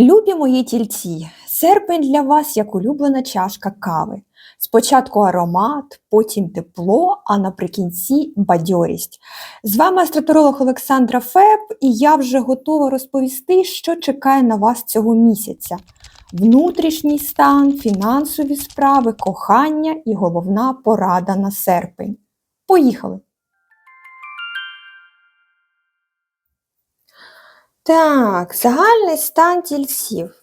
Любі мої тільці, серпень для вас як улюблена чашка кави. Спочатку аромат, потім тепло, а наприкінці бадьорість. З вами астротеролог Олександра Феб, і я вже готова розповісти, що чекає на вас цього місяця: внутрішній стан, фінансові справи, кохання і головна порада на серпень. Поїхали! Так, загальний стан тільців.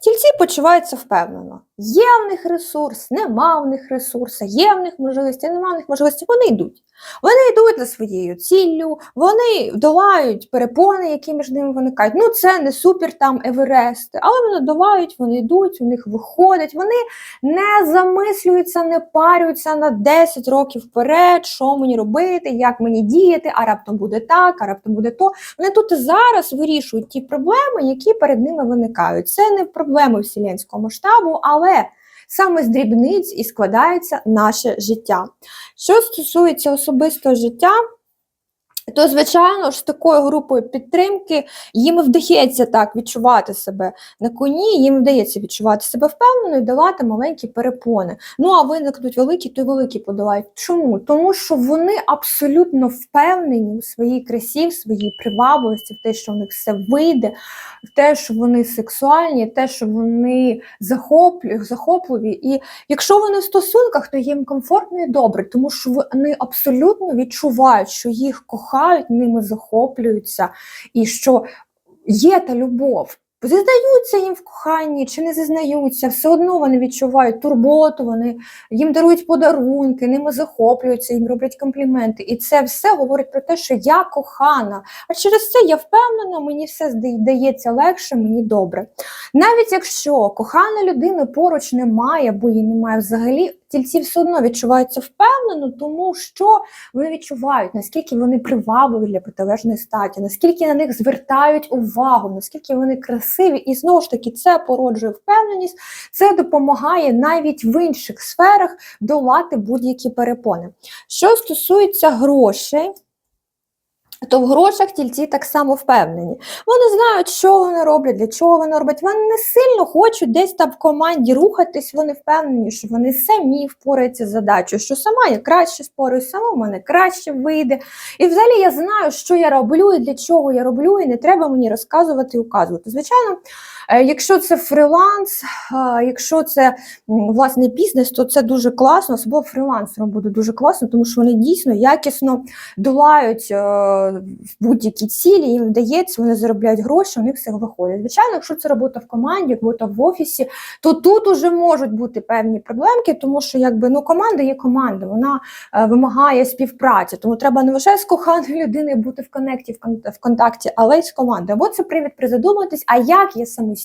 Тільці почуваються впевнено. Є в них ресурс, нема в них ресурсу, є в них можливості, нема в них можливості. Вони йдуть. Вони йдуть за своєю ціллю, вони долають перепони, які між ними виникають. Ну, це не супер там Еверест, але вони долають, вони йдуть, у них виходять, вони не замислюються, не парюються на 10 років вперед, що мені робити, як мені діяти, а раптом буде так, а раптом буде то. Вони тут і зараз вирішують ті проблеми, які перед ними виникають. Це не проблеми вселенського масштабу, але саме з дрібниць і складається наше життя. Що стосується особистого життя, то, звичайно ж, такою групою підтримки їм вдається так відчувати себе на коні, їм вдається відчувати себе впевнено і давати маленькі перепони. Ну а виникнуть великі, то й великі подолають. Чому? Тому що вони абсолютно впевнені у своїй красі, в своїй привабливості, в те, що в них все вийде, в те, що вони сексуальні, в те, що вони захоплю, захопливі. І якщо вони в стосунках, то їм комфортно і добре, тому що вони абсолютно відчувають, що їх кохають, ними захоплюються, і що є та любов. Зізнаються їм в коханні чи не зізнаються, все одно вони відчувають турботу, вони їм дарують подарунки, ними захоплюються, їм роблять компліменти. І це все говорить про те, що я кохана. А через це я впевнена, мені все здається легше, мені добре. Навіть якщо кохана людина поруч немає, бо її немає взагалі. Тільці все одно відчуваються впевнено, тому що вони відчувають, наскільки вони привабливі для протилежної статі, наскільки на них звертають увагу, наскільки вони красиві, і знову ж таки це породжує впевненість, це допомагає навіть в інших сферах долати будь-які перепони. Що стосується грошей. То в грошах тільці так само впевнені. Вони знають, що вони роблять, для чого вони роблять. Вони не сильно хочуть десь там в команді рухатись, вони впевнені, що вони самі впораються з задачею, що сама я краще спорюсь, сама в мене краще вийде. І взагалі я знаю, що я роблю і для чого я роблю, і не треба мені розказувати і указувати. Звичайно, якщо це фриланс, якщо це власний бізнес, то це дуже класно, особливо фрилансером буде дуже класно, тому що вони дійсно якісно долають будь-які цілі, їм вдається, вони заробляють гроші, у них все виходить. Звичайно, якщо це робота в команді, робота в офісі, то тут уже можуть бути певні проблемки, тому що якби ну команда є команда, вона е, вимагає співпраці, тому треба не лише з коханою людиною бути в коннекті, в, контакті, але й з командою. Або це привід призадуматись, а як я самостійно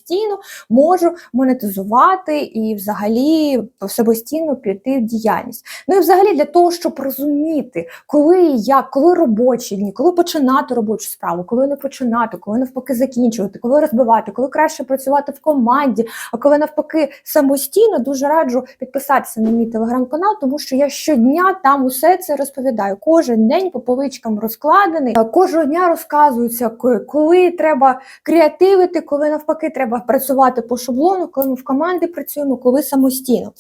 можу монетизувати і взагалі самостійно піти в діяльність. Ну і взагалі для того, щоб розуміти, коли як, коли робочі дні, коли починати робочу справу, коли не починати, коли навпаки закінчувати, коли розбивати, коли краще працювати в команді, а коли навпаки самостійно дуже раджу підписатися на мій телеграм-канал, тому що я щодня там усе це розповідаю. Кожен день по поличкам розкладений, кожного дня розказується, коли треба креативити, коли навпаки треба працювати по шаблону, коли ми в команді працюємо, коли самостійно.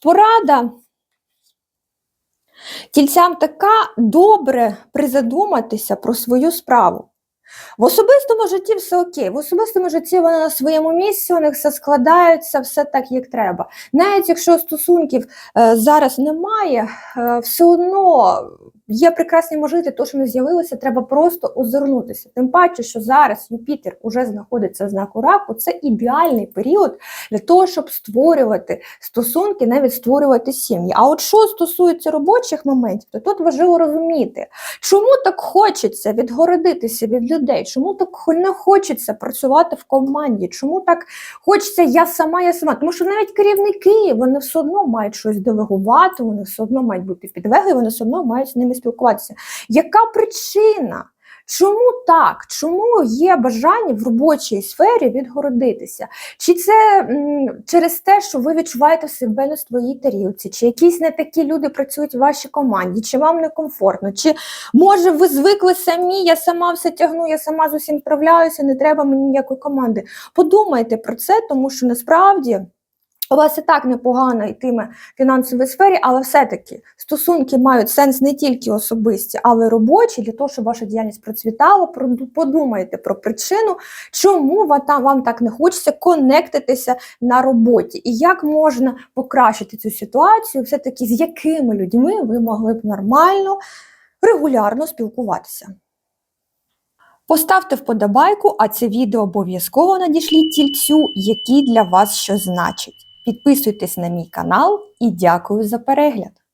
Порада. Тільцям така добре призадуматися про свою справу. В особистому житті все окей, в особистому житті вони на своєму місці, у них все складається, все так, як треба. Навіть якщо стосунків е, зараз немає, е, все одно є прекрасні можливості, то, що не з'явилося, треба просто озирнутися. Тим паче, що зараз Юпітер уже знаходиться в знаку раку, це ідеальний період для того, щоб створювати стосунки, навіть створювати сім'ї. А от що стосується робочих моментів, то тут важливо розуміти, чому так хочеться відгородитися від людей, чому так не хочеться працювати в команді, чому так хочеться я сама, я сама. Тому що навіть керівники вони все одно мають щось делегувати, вони все одно мають бути підлеглі, вони все одно мають з ними спілкуватися. Яка причина? Чому так? Чому є бажання в робочій сфері відгородитися? Чи це м, через те, що ви відчуваєте себе на своїй тарілці, чи якісь не такі люди працюють в вашій команді, чи вам некомфортно, чи може ви звикли самі, я сама все тягну, я сама з усім справляюся, не треба мені ніякої команди. Подумайте про це, тому що насправді. У вас і так непогано йтиме в фінансовій сфері, але все-таки стосунки мають сенс не тільки особисті, але й робочі, для того, щоб ваша діяльність процвітала. Подумайте про причину, чому вам так не хочеться конектитися на роботі, і як можна покращити цю ситуацію, все-таки з якими людьми ви могли б нормально, регулярно спілкуватися. Поставте вподобайку, а це відео обов'язково надішліть тільцю, який для вас що значить. Підписуйтесь на мій канал і дякую за перегляд!